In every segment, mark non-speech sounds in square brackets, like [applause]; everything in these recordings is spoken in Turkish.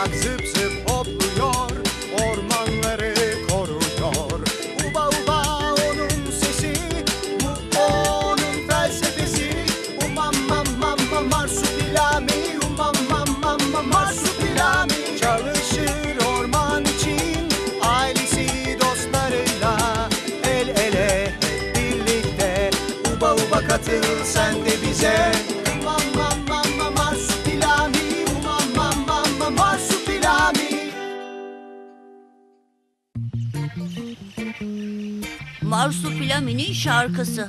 bak zıp zıp hopluyor Ormanları koruyor. Uba uba onun sesi Bu onun felsefesi. Umam mam mam mam marsupilami. Umam mam mam mam marsupilami. Çalışır orman için Ailesi dostlarıyla El ele hep birlikte. Uba uba katıl sen de bize Marsupilami'nin şarkısı.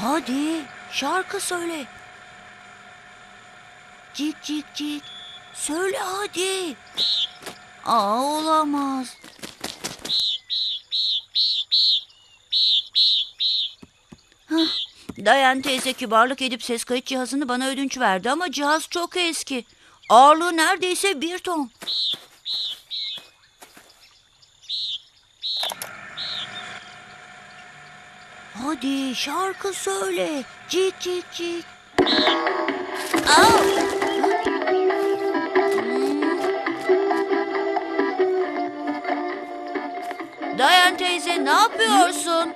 Hadi şarkı söyle. Cik cik cik. Söyle hadi. Aa olamaz. Hah, Dayan teyze kibarlık edip ses kayıt cihazını bana ödünç verdi ama cihaz çok eski. Ağırlığı neredeyse bir ton. Hadi şarkı söyle. Cik cik cik. Aa! Dayan teyze ne yapıyorsun?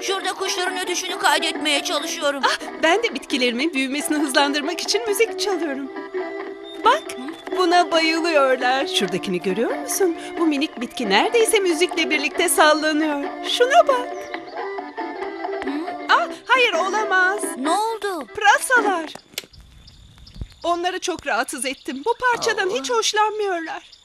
Şurada kuşların ötüşünü kaydetmeye çalışıyorum. Ah, ben de bitkilerimin büyümesini hızlandırmak için müzik çalıyorum. Bak, buna bayılıyorlar. Şuradakini görüyor musun? Bu minik bitki neredeyse müzikle birlikte sallanıyor. Şuna bak. Ah, hayır olamaz. Ne oldu? Pırasalar. Onları çok rahatsız ettim. Bu parçadan hiç hoşlanmıyorlar.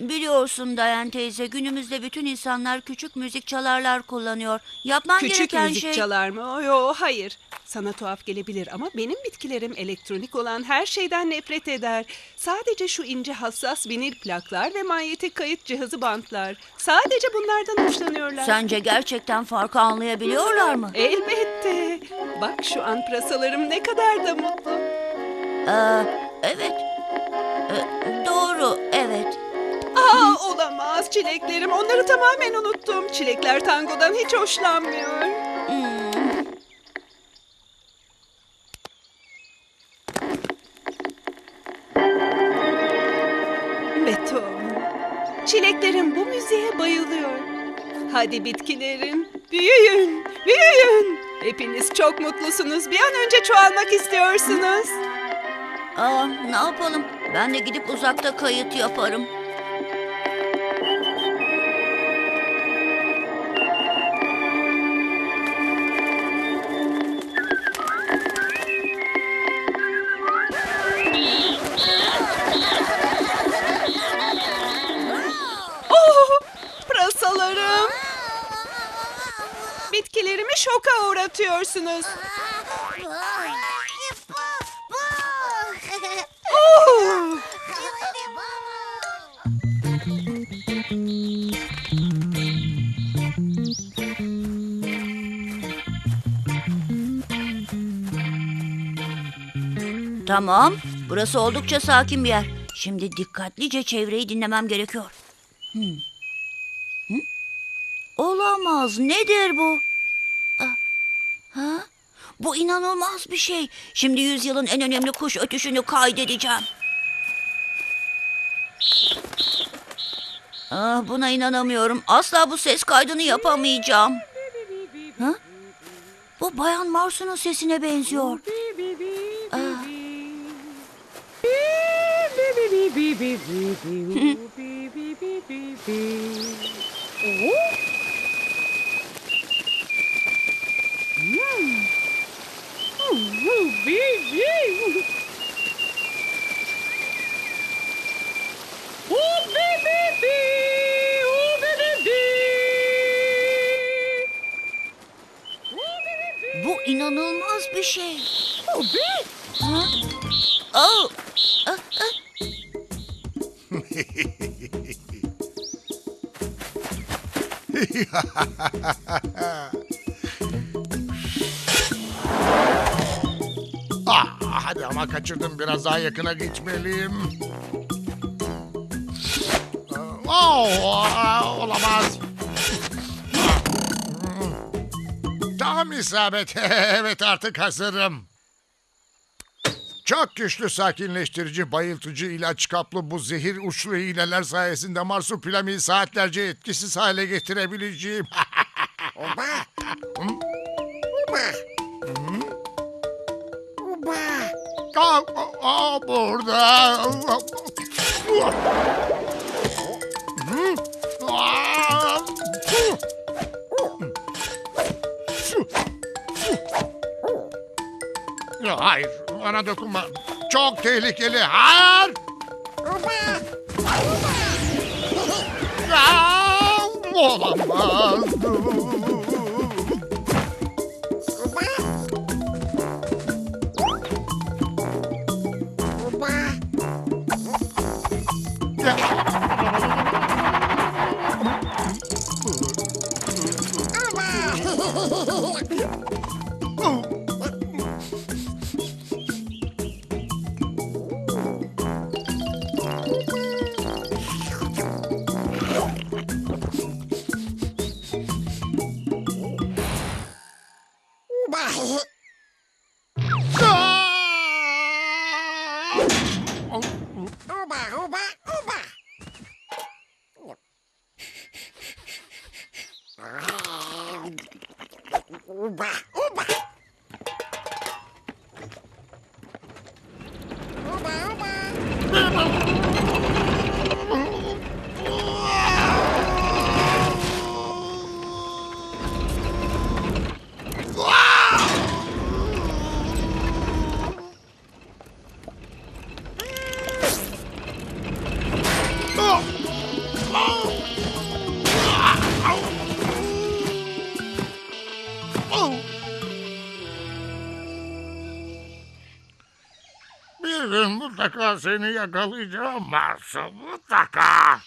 Biliyorsun Dayan teyze günümüzde bütün insanlar küçük müzik çalarlar kullanıyor. Yapman Küçük gereken müzik şey... çalar mı? Yo, hayır. Sana tuhaf gelebilir ama benim bitkilerim elektronik olan her şeyden nefret eder. Sadece şu ince hassas vinil plaklar ve manyetik kayıt cihazı bantlar. Sadece bunlardan hoşlanıyorlar. Sence gerçekten farkı anlayabiliyorlar mı? Elbette. Bak şu an pırasalarım ne kadar da mutlu. Ee, evet. Ee, doğru, evet. Aa olamaz çileklerim. Onları tamamen unuttum. Çilekler tangodan hiç hoşlanmıyor. Hmm. Beethoven. Çileklerim bu müziğe bayılıyor. Hadi bitkilerim, büyüyün, büyüyün. Hepiniz çok mutlusunuz. Bir an önce çoğalmak istiyorsunuz. Aa, ne yapalım? Ben de gidip uzakta kayıt yaparım. Şoka uğratıyorsunuz. Oh. Tamam, burası oldukça sakin bir yer. Şimdi dikkatlice çevreyi dinlemem gerekiyor. Hmm. Hı? Olamaz, nedir bu? Ha? Bu inanılmaz bir şey. Şimdi yüzyılın en önemli kuş ötüşünü kaydedeceğim. Ah, buna inanamıyorum. Asla bu ses kaydını yapamayacağım. Ha? Bu Bayan Marsu'nun sesine benziyor. Ah. [laughs] [laughs] Bu inanılmaz bir şey. Ha? Oh. Ah, ah. Ah, hadi ama kaçırdım. Biraz daha yakına gitmeliyim. Oh, ah, olamaz. Tam isabet. [laughs] evet artık hazırım. Çok güçlü sakinleştirici, bayıltıcı ilaç kaplı bu zehir uçlu iğneler sayesinde marsupilami saatlerce etkisiz hale getirebileceğim. [laughs] Aa, burada. Hayır, bana dokunma. Çok tehlikeli. Hayır. Olamaz. Mutlaka seni yakalayacağım Marsu. Mutlaka.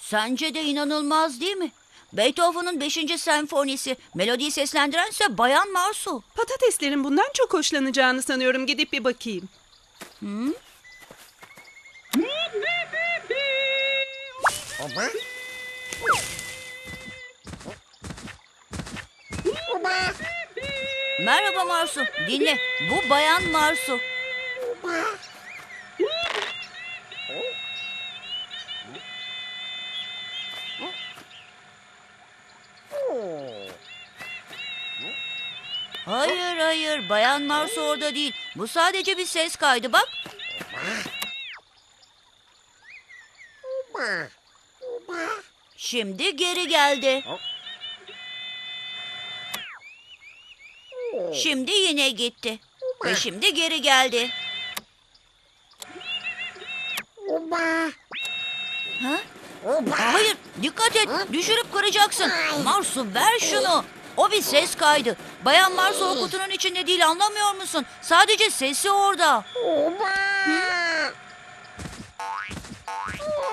Sence de inanılmaz değil mi? Beethoven'ın 5. senfonisi. Melodiyi seslendirense Bayan Marsu. Patateslerin bundan çok hoşlanacağını sanıyorum. Gidip bir bakayım. Merhaba Marsu. Dinle. Bu Bayan Marsu. Hayır hayır. Bayan Marsu orada değil. Bu sadece bir ses kaydı bak. Şimdi geri geldi. Şimdi yine gitti. Ve şimdi geri geldi. Ha? Hayır, dikkat et. Düşürüp kıracaksın. Marsu ver şunu. O bir ses kaydı. Bayan Marsu o kutunun içinde değil anlamıyor musun? Sadece sesi orada.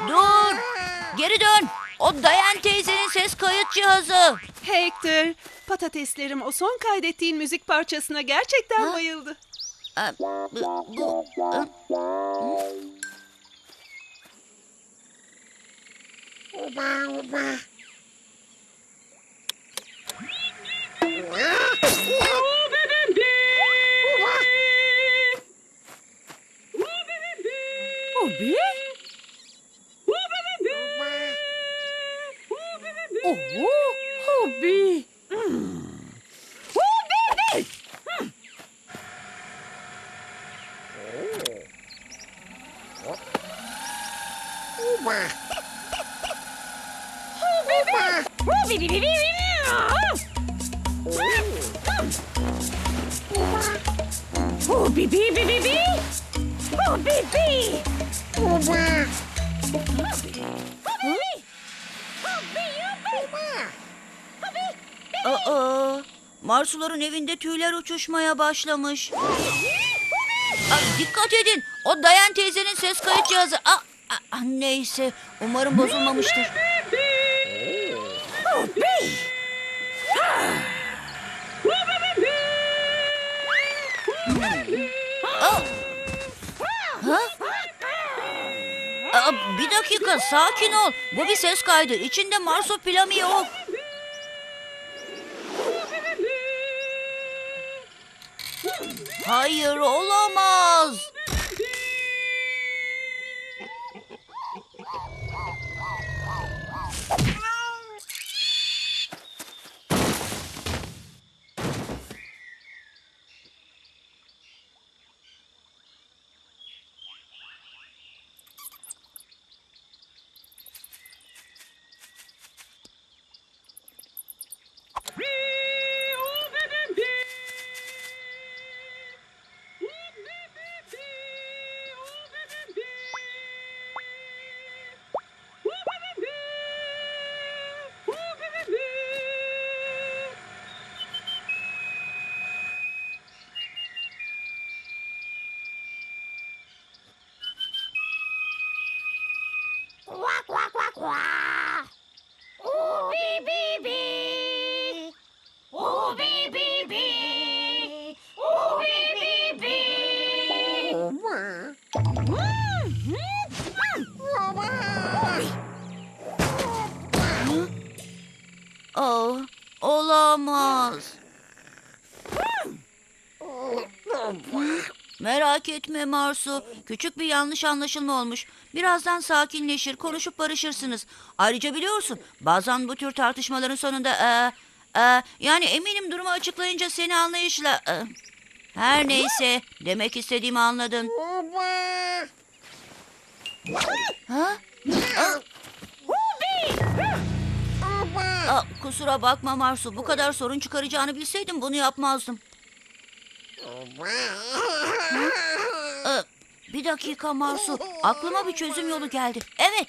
Dur. Geri dön. O Dayan teyzenin ses kayıt cihazı. Hector, patateslerim o son kaydettiğin müzik parçasına gerçekten Ha? bayıldı. Aa, bu- bu- ı- Obi? Marsuların evinde tüyler uçuşmaya başlamış. Aa, dikkat edin. O Dayan teyzenin ses kayıt cihazı. Aa, aa, neyse. Umarım bozulmamıştır. Aa, bir dakika sakin ol. Bu bir ses kaydı. İçinde marsupilami yok. Hayır olamaz. Etme Marsu. Küçük bir yanlış anlaşılma olmuş. Birazdan sakinleşir, konuşup barışırsınız. Ayrıca biliyorsun, bazen bu tür tartışmaların sonunda... eee, eee, yani eminim durumu açıklayınca seni anlayışla... eee, her neyse, demek istediğimi anladın. Ha? Aa, Aa, kusura bakma Marsu. Bu kadar sorun çıkaracağını bilseydim bunu yapmazdım. Aa, bir dakika Marsu. Aklıma bir çözüm yolu geldi. Evet.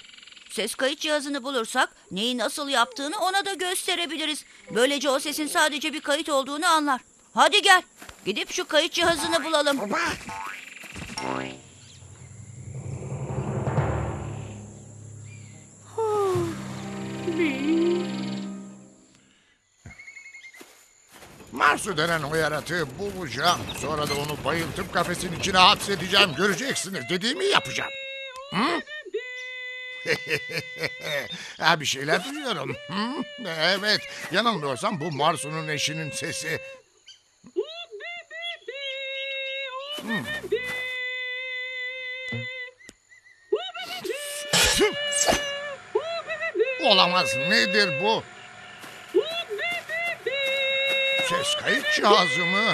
Ses kayıt cihazını bulursak neyi nasıl yaptığını ona da gösterebiliriz. Böylece o sesin sadece bir kayıt olduğunu anlar. Hadi gel. Gidip şu kayıt cihazını bulalım. Marsu denen o yaratığı bulacağım. Sonra da onu bayıltıp kafesin içine hapsedeceğim. Göreceksiniz. Dediğimi yapacağım. Hı? [laughs] ha, bir şeyler duyuyorum. Hı? Evet. Yanılmıyorsam bu Marsu'nun eşinin sesi. Olamaz. Nedir bu? Ses kayıt cihazı mı?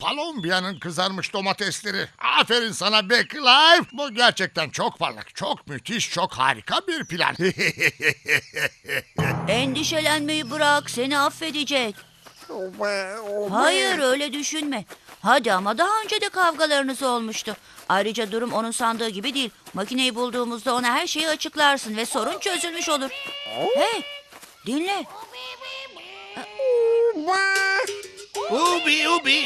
Palombiya'nın kızarmış domatesleri. Aferin sana be Clive. Bu gerçekten çok parlak, çok müthiş, çok harika bir plan. [laughs] Endişelenmeyi bırak. Seni affedecek. Hayır öyle düşünme. Hadi ama daha önce de kavgalarınız olmuştu. Ayrıca durum onun sandığı gibi değil. Makineyi bulduğumuzda ona her şeyi açıklarsın ve sorun çözülmüş olur. Hey dinle. Ubi ubi.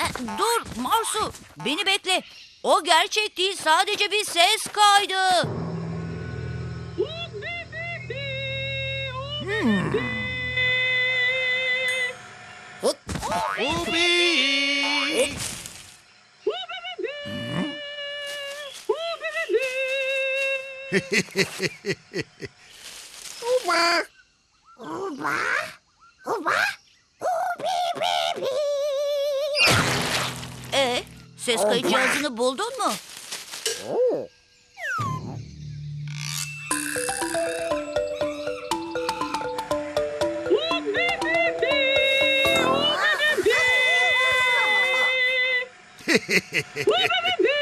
E, dur Marsu beni bekle. O gerçek değil sadece bir ses kaydı. Ubi. E Ses kayıt cihazını buldun mu? Olamaz. [laughs]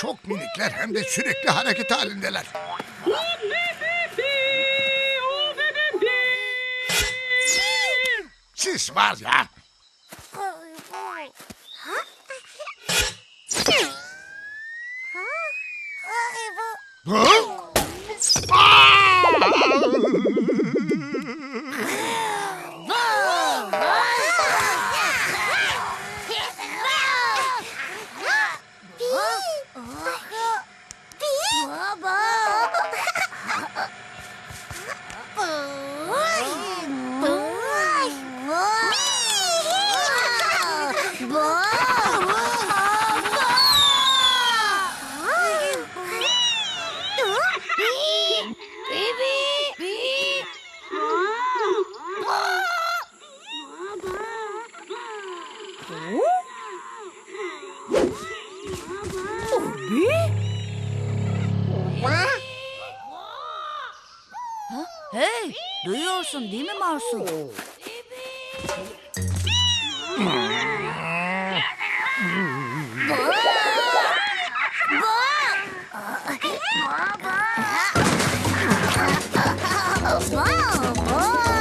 çok minikler hem de sürekli hareket halindeler. Siz var ya. Hı? Duyuyorsun değil mi Marsu? O...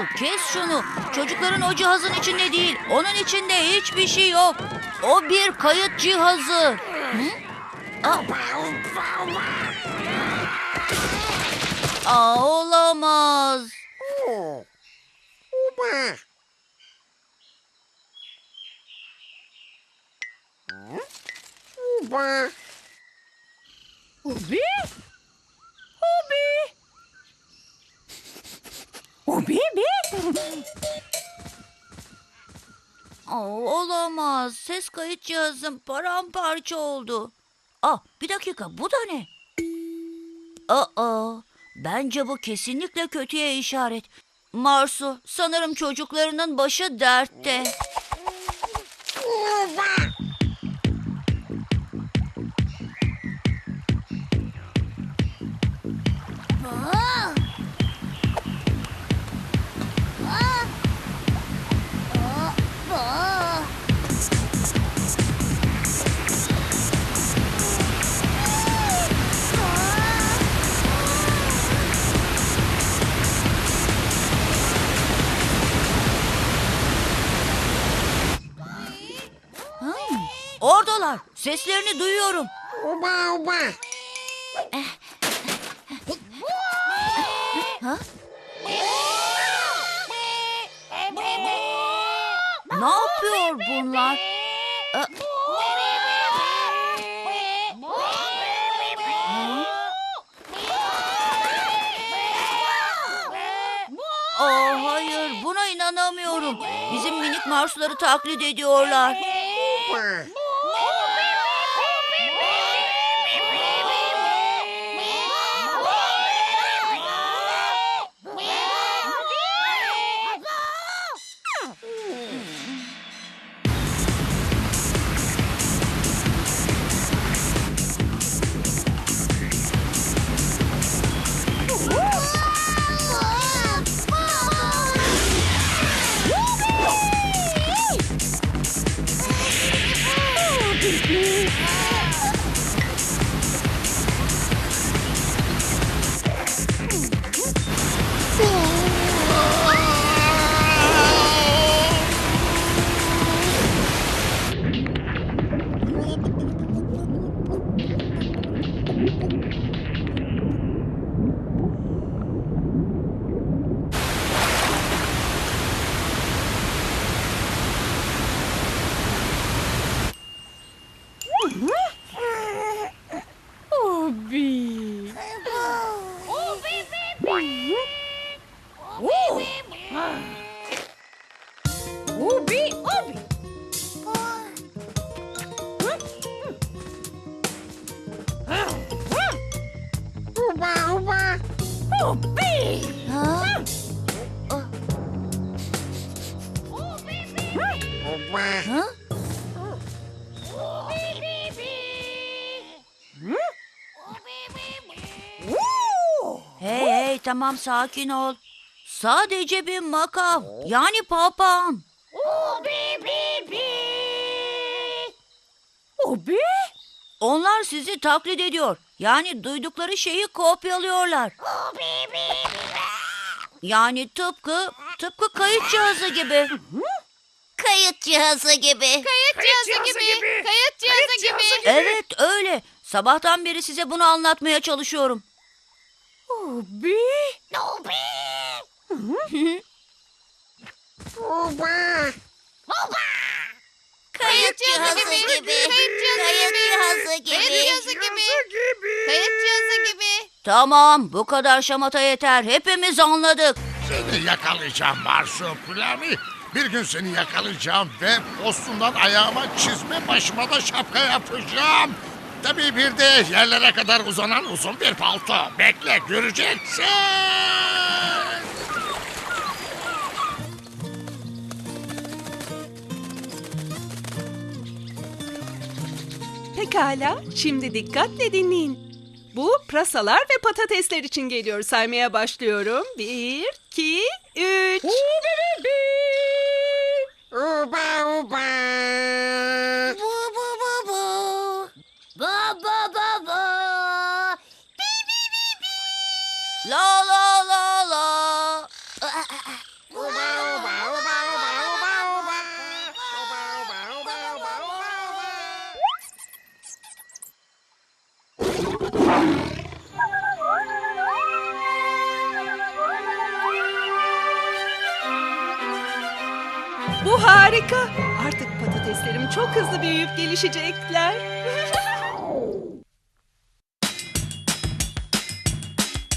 Marsu kes şunu. Çocukların o cihazın içinde değil. Onun içinde hiçbir şey yok. O bir kayıt cihazı. Hı? Aa. Aa, olamaz. Aa, olamaz. Ses kayıt cihazım paramparça oldu. Aa, bir dakika bu da ne? Aa, bence bu kesinlikle kötüye işaret. Marsu, sanırım çocuklarının başı dertte. Oradalar. Seslerini duyuyorum. Ha? Ne yapıyor bunlar? Aa, Aa, hayır buna inanamıyorum. Bizim minik marsları taklit ediyorlar. Ha? Hey hey tamam sakin ol. Sadece bir makam yani papağan. Obi? Onlar sizi taklit ediyor. Yani duydukları şeyi kopyalıyorlar. Yani tıpkı tıpkı kayıt cihazı gibi. Kayıt cihazı gibi. Kayıt, cihazı, gibi. Kayıt cihazı gibi. Evet öyle. Sabahtan beri size bunu anlatmaya çalışıyorum. Ubi? Kayıt cihazı gibi. Kayıt cihazı gibi. Kayıt cihazı gibi. Kayıt cihazı gibi. Tamam bu kadar şamata yeter. Hepimiz anladık. Seni yakalayacağım Marsupilami. Bir gün seni yakalayacağım ve postundan ayağıma çizme başıma da şapka yapacağım. Tabii bir de yerlere kadar uzanan uzun bir palto. Bekle göreceksin. Pekala, şimdi dikkatle dinleyin. Bu pırasalar ve patatesler için geliyor. Saymaya başlıyorum. Bir, iki, Bu